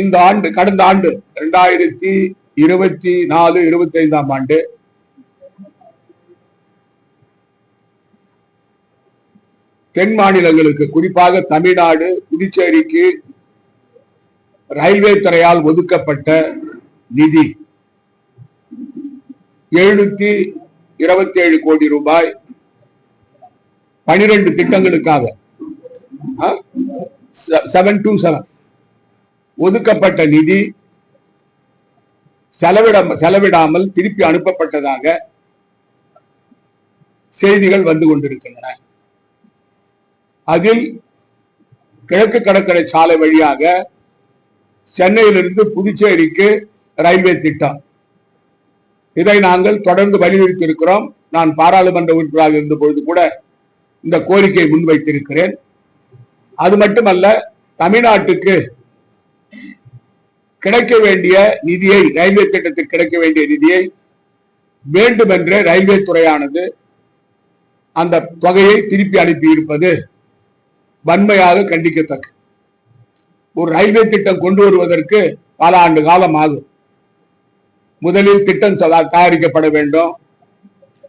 இந்த ஆண்டு கடந்த ஆண்டு இரண்டாயிரத்தி இருபத்தி நாலு இருபத்தி ஐந்தாம் ஆண்டு. தென் மாநிலங்களுக்கு குறிப்பாக தமிழ்நாடு புதுச்சேரிக்கு ரயில்வே துறையால் ஒதுக்கப்பட்ட நிதி எழுநூத்தி இருபத்தி ஏழு கோடி ரூபாய். பனிரெண்டு திட்டங்களுக்காக செவன் டூ செவன் ஒதுக்கப்பட்ட நிதி செலவிட செலவிடாமல் திருப்பி அனுப்பப்பட்டதாக செய்திகள் வந்து கொண்டிருக்கின்றன. அதில் கிழக்கு கடற்கரை சாலை வழியாக சென்னையிலிருந்து புதுச்சேரிக்கு ரயில்வே திட்டம். இதை நாங்கள் தொடர்ந்து வலியுறுத்தி இருக்கிறோம் நான் பாராளுமன்ற உறுப்பினராக இருந்த பொழுது கூட இந்த கோரிக்கையை முன்வைத்திருக்கிறேன். அது மட்டுமல்ல தமிழ்நாட்டுக்கு கிடைக்க வேண்டிய நிதியை ரயில்வே திட்டத்தில் கிடைக்க வேண்டிய நிதியை வேண்டுமென்றே ரயில்வே துறையானது அந்த தொகையை திருப்பி அனுப்பியிருப்பது வன்மையாக கண்டிக்கத்தக்க ஒரு ரயில்வே திட்டம் கொண்டு வருவதற்கு பல ஆண்டு காலம் ஆகும். முதலில் திட்டம் தயாரிக்கப்பட வேண்டும்.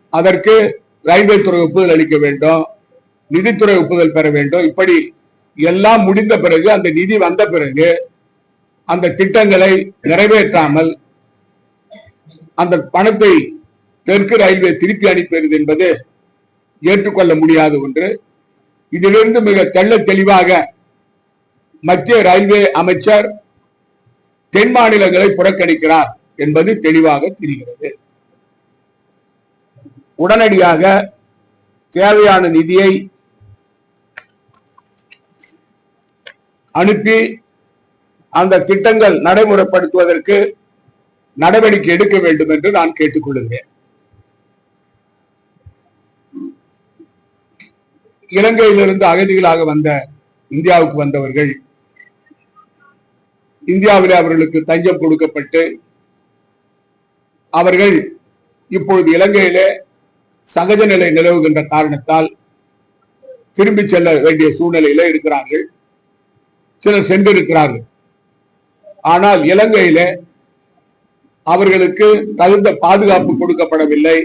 அதற்கு ரயில்வே துறை ஒப்புதல் அளிக்க வேண்டும். நிதித்துறை ஒப்புதல் பெற வேண்டும். இப்படி எல்லாம் முடிந்த பிறகு அந்த நிதி வந்த பிறகு அந்த திட்டங்களை நிறைவேற்றாமல் அந்த பணத்தை தெற்கு ரயில்வே திருப்பி அனுப்பியது என்பது ஏற்றுக்கொள்ள முடியாத ஒன்று. இதிலிருந்து மிக தெள்ள தெளிவாக மத்திய ரயில்வே அமைச்சர் தென் மாநிலங்களை புறக்கணிக்கிறார் என்பது தெளிவாக தெரிகிறது. உடனடியாக தேவையான நிதியை அனுப்பி அந்த திட்டங்கள் நடைமுறைப்படுத்துவதற்கு நடவடிக்கை எடுக்க வேண்டும் என்று நான் கேட்டுக்கொள்கிறேன். இலங்கையிலிருந்து அகதிகளாக வந்த இந்தியாவுக்கு வந்தவர்கள் இந்தியாவில் அவர்களுக்கு தஞ்சம் கொடுக்கப்பட்டு அவர்கள் இப்பொழுது இலங்கையிலே சகஜ நிலை நிலவுகின்ற காரணத்தால் திரும்பி செல்ல வேண்டிய சூழ்நிலையில இருக்கிறார்கள். சிலர் சென்றிருக்கிறார்கள். ஆனால் இலங்கையில அவர்களுக்கு தகுந்த பாதுகாப்பு கொடுக்கப்படவில்லை.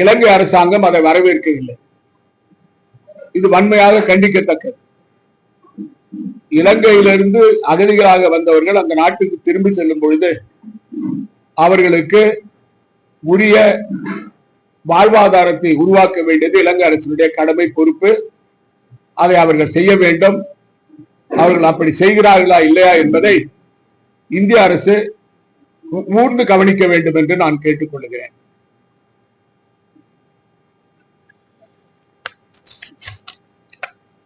இலங்கை அரசாங்கம் அதை வரவேற்கவில்லை. இது வன்மையாக கண்டிக்கத்தக்கது. இலங்கையிலிருந்து அகதிகளாக வந்தவர்கள் அந்த நாட்டுக்கு திரும்பி செல்லும் பொழுது அவர்களுக்கு உரிய வாழ்வாதாரத்தை உருவாக்க வேண்டியது இலங்கை அரசினுடைய கடமை பொறுப்பு. அதை அவர்கள் செய்ய வேண்டும். அவர்கள் அப்படி செய்கிறார்களா இல்லையா என்பதை இந்திய அரசு ஊர்ந்து கவனிக்க வேண்டும் என்று நான் கேட்டுக்கொள்கிறேன்.